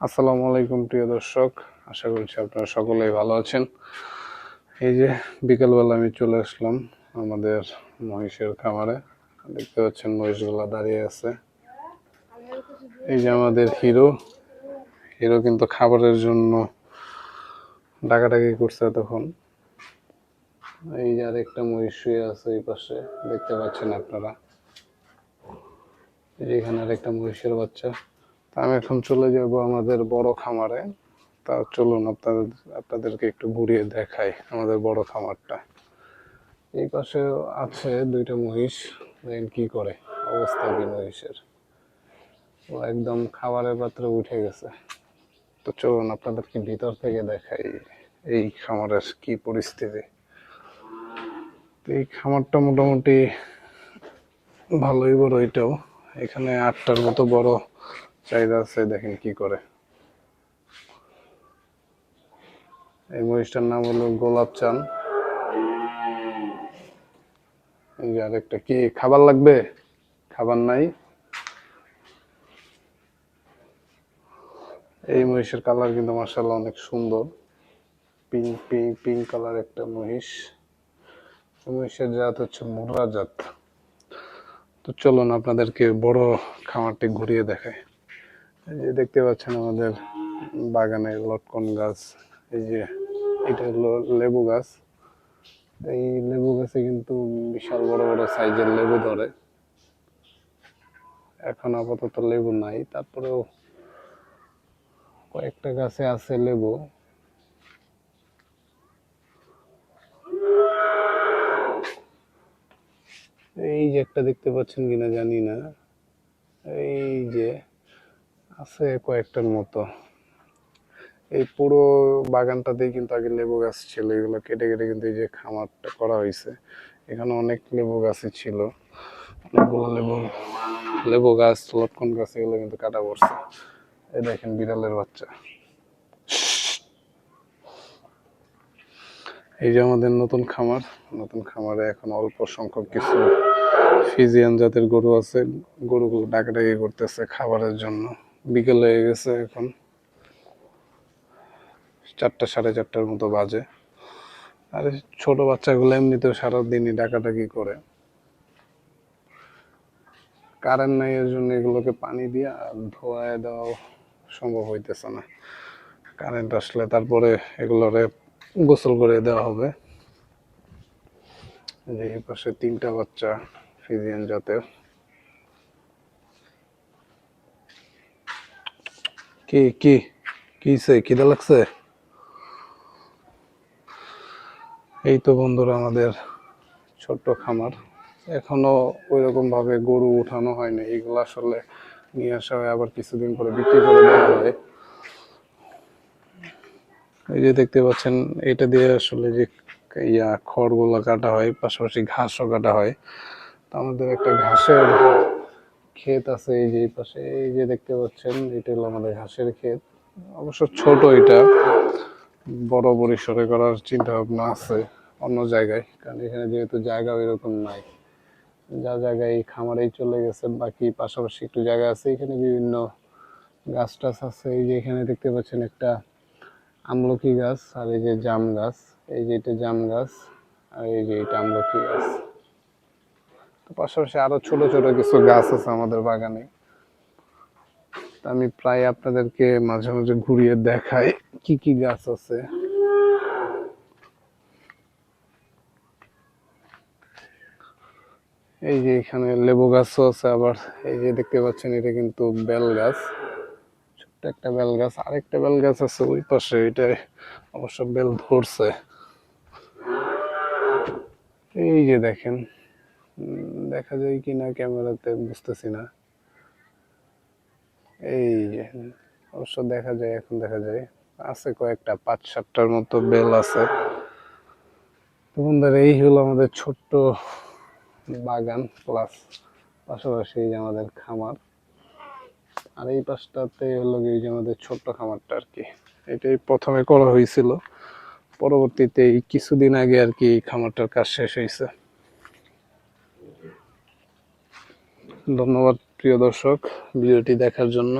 আসসালামু আলাইকুম, প্রিয় দর্শক। আশা করছি আপনারা সকলেই ভালো আছেন। এই যে বিকালবেলা আমি চলে আসলাম আমাদের মহিষের খামারে। দেখতে পাচ্ছেন মহিষগুলা দাঁড়িয়ে আছে। এই যে আমাদের হিরো। হিরো কিন্তু খাবারের জন্য ডাকাডাকি করছে তখন এই যে আরেকটা মহিষ শুয়ে আছে এই পাশে, দেখতে পাচ্ছেন আপনারা। এখানে আরেকটা মহিষের বাচ্চা। আমি এখন চলে যাব আমাদের বড় খামারে। তা চলুন আপনাদের, আপনাদেরকে একটু ঘুরিয়ে দেখাই আমাদের বড় খামারটা। এই পাশে আছে দুইটা মহিষ, দেখেন কি করে অবস্থা কি মহিষের। ও একদম খাবারের পাত্রে উঠে গেছে। তো চলুন আপনাদেরকে ভিতর থেকে দেখাই এই খামারের কি পরিস্থিতি। তো এই খামারটা মোটামুটি ভালোই বড় এটাও। এখানে আটটার মতো বড় চাহিদা আছে, দেখেন কি করে। এই মহিষটার নাম হলো গোলাপ চান। এই যে আরেকটা কি, খাবার লাগবে? খাবার নাই। এই মহিষের কালার কিন্তু মার্শাল্লাহ অনেক সুন্দর। পিঙ্ক পিঙ্ক পিঙ্ক কালার একটা মহিষ মহিষের জাত হচ্ছে মোররা জাত। তো চলুন আপনাদেরকে বড় খামারটি ঘুরিয়ে দেখায় যে দেখতে পাচ্ছেন আমাদের বাগানে লটকন গাছ, এই যে এটা হলো লেবু গাছ। এই লেবু গাছে কিন্তু বিশাল বড় বড় সাইজের লেবু ধরে। এখন আপাতত লেবু নাই, তারপরেও কয়েকটা গাছে আছে লেবু। এই যে একটা দেখতে পাচ্ছেন কিনা জানি না। এই যে আছে কয়েকটার মতো। এই পুরো বাগানটাতেই কিন্তু আগে লেবু গাছ ছিল, এগুলো কেটে কেটে কিন্তু এই যে খামারটা করা হয়েছে, এখানে অনেক লেবু গাছই ছিল। অনেকগুলো লেবু লেবু গাছ, লটকন গাছ, এগুলো কিন্তু কাটা পড়ছে। এই দেখেন বিড়ালের বাচ্চা। এই যে আমাদের নতুন খামার, নতুন খামারে এখন অল্প সংখ্যক কিছু ফিজিয়ান জাতের গরু আছে গরুগুলো ডাকাডাকি করতেছে খাবারের জন্য। বিকেল হয়ে গেছে এখন। চারটা, সাড়ে চারটার মতো বাজে। আর ছোট বাচ্চাগুলো এমনিতেও সারাদিনই ডাকাডাকি করে। কারেন্ট নাই, এর জন্য এগুলোকে পানি দিয়ে ধোয়ায় দেওয়া সম্ভব হইতেছে না। কারেন্ট আসলে তারপরে এগুলোরে গোসল করে দেওয়া হবে। যে এই পাশে তিনটা বাচ্চা, ফিজিয়ান জাতের। কি কি কিসে খিদে লাগছে? এই তো বন্ধুরা আমাদের ছোট্ট খামার। এখনও ওই রকম ভাবে গরু উঠানো হয়নি। এগুলো আসলে নিয়ে আসা হয়, আবার কিছুদিন পরে বিক্রি করে দেওয়া হয়। এই যে দেখতে পাচ্ছেন, এটা দিয়ে আসলে যে ইয়া খড়গুলো কাটা হয়, পাশাপাশি ঘাসও কাটা হয়। তো আমাদের একটা ঘাসের ক্ষেত আছে এই যে পাশে, এই যে দেখতে পাচ্ছেন, এটা হলো আমাদের হাঁসের ক্ষেত। অবশ্য ছোট এটা, বড় পরিসরে করার চিন্তা ভাবনা আছে অন্য জায়গায়, কারণ এখানে যেহেতু জায়গা এরকম নাই। যা জায়গায় খামারেই চলে গেছে, বাকি পাশাপাশি একটু জায়গা আছে, এখানে বিভিন্ন গাছ টাছ আছে। এই যে এখানে দেখতে পাচ্ছেন একটা আমলকি গাছ, আর এই যে জাম গাছ, এই যে এটা জাম গাছ, আর এই যে এটা আমলকি গাছ। পাশাপাশি আরও ছোট ছোট কিছু গাছ আছে আমাদের বাগানে। আমি প্রায় আপনাদেরকে মাঝে মাঝে ঘুরিয়ে দেখাই কি কি গাছ আছে। এই যে এখানে লেবু গাছও আছে আবার, এই যে দেখতে পাচ্ছেন এটা কিন্তু বেল গাছ। ছোট্ট একটা বেল গাছ, আরেকটা বেল গাছ আছে ওই পাশে, এটা অবশ্য বেল ধরছে। এই যে দেখেন দেখা যায় কি না ক্যামেরাতে বুঝতেছি না। এই অবশ্য দেখা যায়, এখন দেখা যায়। আছে কয়েকটা, পাঁচ সাতটার মতো বেল আছে। তো বন্ধুরা, এই হলো আমাদের ছোট্ট বাগান, প্লাস পাশাপাশি যে আমাদের খামার। আর এই পাশটাতে হলো এই যে আমাদের ছোট্ট খামারটা আর কি। এটাই প্রথমে করা হয়েছিল। পরবর্তীতে এই কিছুদিন আগে আর কি খামারটার কাজ শেষ হয়েছে। ধন্যবাদ প্রিয় দর্শক ভিডিওটি দেখার জন্য।